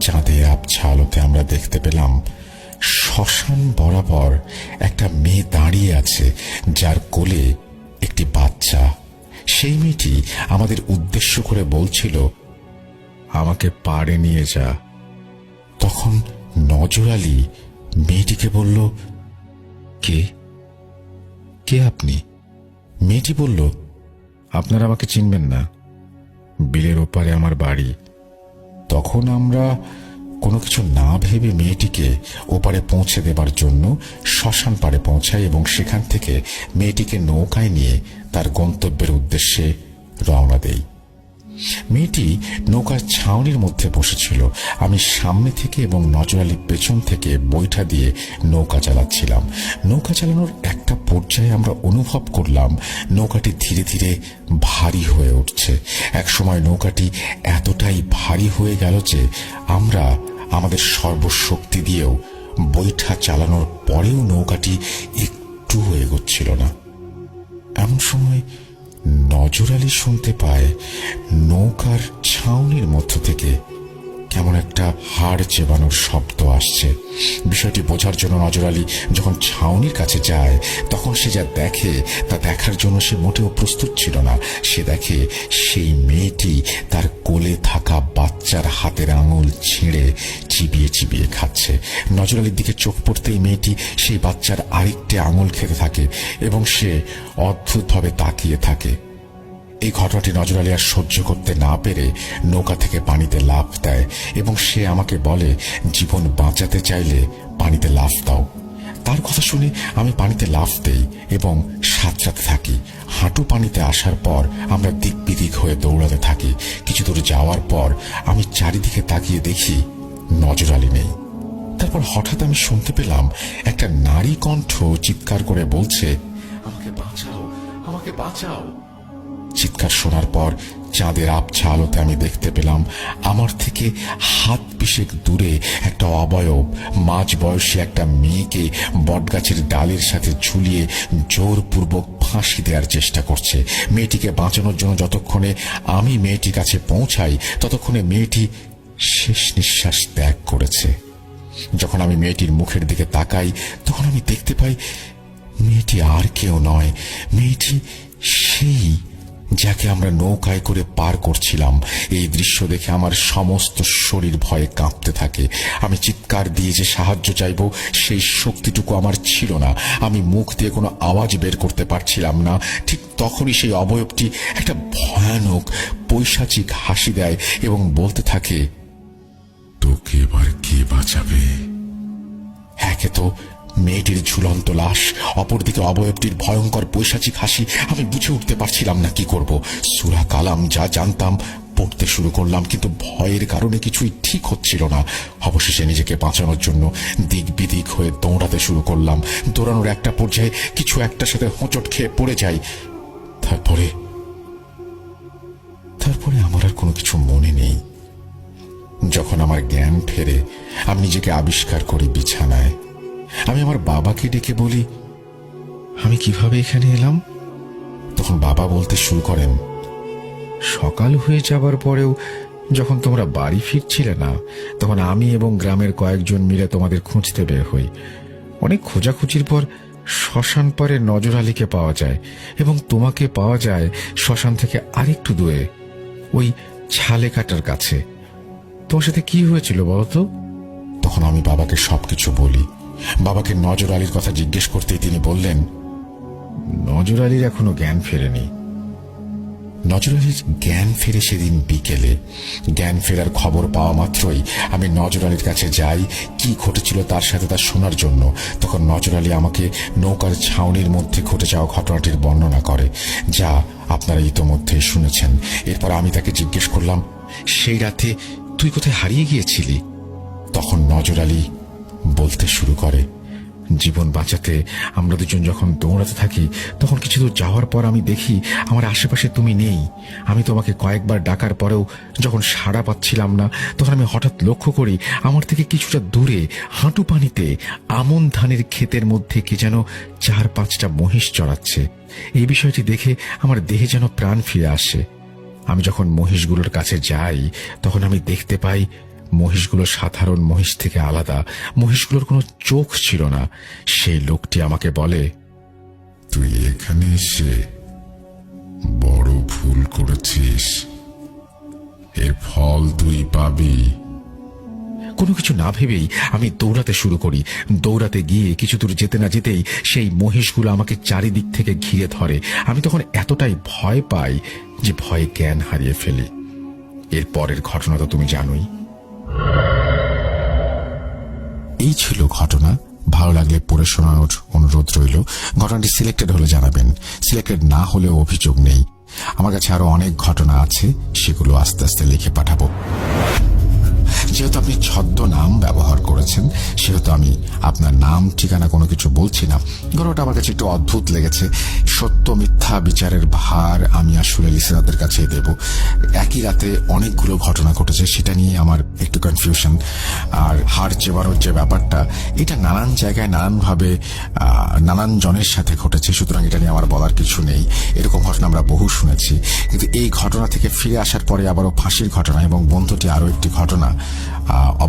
চাঁদের আবছা আলোতে আমরা দেখতে পেলাম শ্মশান বরাবর একটা মেয়ে দাঁড়িয়ে আছে, যার কোলে একটি বাচ্চা। সেই মেয়েটি আমাদের উদ্দেশ্য করে বলছিল, আমাকে পাড়ে নিয়ে যা। তখন নজর আলী মেয়েটিকে বলল, কে? কে আপনি? মেয়েটি বলল, আপনারা আমাকে চিনবেন না। বিলের ওপারে আমার বাড়ি। তখন আমরা কোনো কিছু না ভেবে মেয়েটিকে ওপারে পৌঁছে দেবার জন্য শ্মশান পাড়ে পৌঁছাই এবং সেখান থেকে মেয়েটিকে নৌকায় নিয়ে তার গন্তব্যের উদ্দেশ্যে রওনা দেই। মেয়েটি নৌকার ছাউনির মধ্যে বসেছিল। আমি সামনে থেকে এবং নজর আলী পেছন থেকে বৈঠা দিয়ে নৌকা চালাচ্ছিলাম। নৌকা চালানোর একটা পর্যায়ে আমরা অনুভব করলাম, নৌকাটি ধীরে ধীরে ভারী হয়ে উঠছে। একসময় নৌকাটি এতটাই ভারী হয়ে গেল যে আমরা আমাদের সর্বশক্তি দিয়েও বৈঠা চালানোর পরেও নৌকাটি একটু এগোচ্ছিল না। এমন সময় নজর আলী শুনতে পায় নৌকার ছাউনির মধ্য থেকে কেমন একটা হাড় চেবানোর শব্দ আসছে। বিষয়টি বোঝার জন্য নজর আলী যখন ছাউনির কাছে যায়, তখন সে যা দেখে তা দেখার জন্য সে মোটেও প্রস্তুত ছিল না। সে দেখে সেই মেয়েটি তার কোলে থাকা বাচ্চার হাতের আঙুল ছিঁড়ে চিবিয়ে চিবিয়ে খাচ্ছে। নজর আলীর দিকে চোখ পড়তেই মেয়েটি সেই বাচ্চার আরেকটি আঙুল খেতে থাকে এবং সে অদ্ভুতভাবে তাকিয়ে থাকে। এই ঘটনাটি নজর আলী আর সহ্য করতে না পেরে নৌকা থেকে পানিতে লাফ দেয় এবং সে আমাকে বলে, জীবন বাঁচাতে চাইলে পানিতে লাফ দাও। তার কথা শুনে আমি পানিতে লাফ দেই এবং সাঁতরাতে থাকি। হাঁটু পানিতে আসার পর আমরা দিক বিদিক হয়ে দৌড়াতে থাকি। কিছু দূর যাওয়ার পর আমি চারিদিকে তাকিয়ে দেখি নজর আলী নেই। তারপর হঠাৎ আমি শুনতে পেলাম একটা নারী কণ্ঠ চিৎকার করে বলছে, আমাকে বাঁচাও আমাকে বাঁচাও। চিৎকার শোনার পর চাঁদের আবছা আলোতে আমি দেখতে পেলাম, আমার থেকে হাত পিশেক দূরে একটা অবয়ব, মাঝ বয়সী একটা মেয়েকে বটগাছের ডালের সাথে ঝুলিয়ে জোরপূর্বক ফাঁসি দেওয়ার চেষ্টা করছে। মেয়েটিকে বাঁচানোর জন্য যতক্ষণে আমি মেয়েটির কাছে পৌঁছাই, ততক্ষণে মেয়েটি শেষ নিঃশ্বাস ত্যাগ করেছে। যখন আমি মেয়েটির মুখের দিকে তাকাই, তখন আমি দেখতে পাই, মেয়েটি আর কেউ নয়, মেয়েটি সেই যাকে আমরা নৌকায় করে পার করছিলাম। এই দৃশ্য দেখে আমার সমস্ত শরীর ভয়ে কাঁপতে থাকে। আমি চিৎকার দিয়ে যে সাহায্য চাইব, সেই শক্তিটুকু আমার ছিল না। আমি মুখ দিয়ে কোনো আওয়াজ বের করতে পারছিলাম না। ঠিক তখনই সেই অবয়বটি একটা ভয়ানক, পৈশাচিক হাসি দেয় এবং বলতে থাকে, তোকে এবার কে বাঁচাবে? একে তো মেয়েটির ঝুলন্ত লাশ, অপরদিকে অবয়বটির ভয়ঙ্কর পৈশাচিক হাসি, আমি বুঝে উঠতে পারছিলাম না কি করব। সুরা কালাম, যা জানতাম, পড়তে শুরু করলাম, কিন্তু ভয়ের কারণে কিছুই ঠিক হচ্ছিল না। অবশেষে নিজেকে বাঁচানোর জন্য দিক বিদিক হয়ে দৌড়াতে শুরু করলাম। দৌড়ানোর একটা পর্যায়ে কিছু একটার সাথে হোঁচট খেয়ে পড়ে যাই। তারপরে তারপরে আমার আর কোনো কিছু মনে নেই। যখন আমার জ্ঞান ফেরে, আমি নিজেকে আবিষ্কার করি বিছানায়। আমি আমার বাবাকে ডেকে বলি, আমি কীভাবে এখানে এলাম? তখন বাবা বলতে শুরু করেন, সকাল হয়ে যাবার পরেও যখন তোমরা বাড়ি ফিরছিলে না, তখন আমি এবং গ্রামের কয়েকজন মিলে তোমাদের খুঁজতে বের হই। অনেক খোঁজাখুঁজির পর শ্মশান পারে নজর আলীকে পাওয়া যায় এবং তোমাকে পাওয়া যায় শ্মশান থেকে আরেকটু দূরে, ওই ছালে কাটার কাছে। তোমার সাথে কি হয়েছিল বলতো তখন আমি বাবাকে সবকিছু বলি বাবাকে নজর আলীর কথা জিজ্ঞেস করতেই তিনি বললেন নজর আলীর এখনও জ্ঞান ফেরেনি। নজর আলীর জ্ঞান ফেরে সেদিন বিকেলে। জ্ঞান ফেরার খবর পাওয়া মাত্রই আমি নজর আলীর কাছে যাই কি ঘটেছিল তার সাথে তা শোনার জন্য। তখন নজর আলী আমাকে নৌকার ছাউনির মধ্যে ঘটে যাওয়া ঘটনাটির বর্ণনা করে যা আপনারা ইতোমধ্যে শুনেছেন। এরপর আমি তাকে জিজ্ঞেস করলাম সেই রাতে তুই কোথায় হারিয়ে গিয়েছিলি? তখন নজর আলী বলতে শুরু করে। জীবন বাঁচাতে আমরা দুজন যখন দৌড়াতে থাকি, তখন কিছু দূর যাওয়ার পর আমি দেখি আমার আশেপাশে তুমি নেই। আমি তোমাকে কয়েকবার ডাকার পরেও যখন সাড়া পাচ্ছিলাম না, তখন আমি হঠাৎ লক্ষ্য করি আমার থেকে কিছুটা দূরে, হাঁটু পানিতে, আমন ধানের ক্ষেতের মধ্যে কে যেন চার পাঁচটা মহিষ চড়াচ্ছে। এই বিষয়টি দেখে আমার দেহে যেন প্রাণ ফিরে আসে। আমি যখন মহিষগুলোর কাছে যাই, তখন আমি দেখতে পাই মহিষগুলো সাধারণ মহিষ থেকে আলাদা। মহিষগুলোর কোনো চোখ ছিল না। সেই লোকটি আমাকে বলে তুই এখানে এসে বড় ভুল করেছিস। এর ফল তুই পাবি। কোনো কিছু না ভেবেই আমি দৌড়াতে শুরু করি। দৌড়াতে গিয়ে কিছু দূর যেতে না যেতেই সেই মহিষগুলো আমাকে চারিদিক থেকে ঘিরে ধরে। আমি তখন এতটাই ভয় পাই যে ভয়ে জ্ঞান হারিয়ে ফেলি। এর পরের ঘটনা তো তুমি জানোই। এই ছিল ঘটনা। ভালো লাগলে পড়ে শোনানোর অনুরোধ রইল। ঘটনাটি সিলেক্টেড হলে জানাবেন। সিলেক্টেড না হলেও অভিযোগ নেই। আমার কাছে আরও অনেক ঘটনা আছে, সেগুলো আস্তে আস্তে লিখে পাঠাবো। যেহেতু আপনি ছদ্ম নাম ব্যবহার করেছেন, সেহেতু আমি আপনার নাম, ঠিকানা কোনো কিছু বলছি না। গল্পটা আমার কাছে একটু অদ্ভুত লেগেছে। সত্য মিথ্যা বিচারের ভার আমি আসলে লিসেনারদের কাছে দেব। একই রাতে অনেকগুলো ঘটনা ঘটেছে, সেটা নিয়ে আমার একটু কনফিউশন আর হার চেবানোর যে ব্যাপারটা, এটা নানান জায়গায় নানানভাবে নানান জনের সাথে ঘটেছে, সুতরাং এটা নিয়ে আমার বলার কিছু নেই। এরকম ঘটনা আমরা বহু শুনেছি। কিন্তু এই ঘটনা থেকে ফিরে আসার পরে আবারও ফাঁসির ঘটনা এবং বন্ধুটি আরও একটি ঘটনা। uh,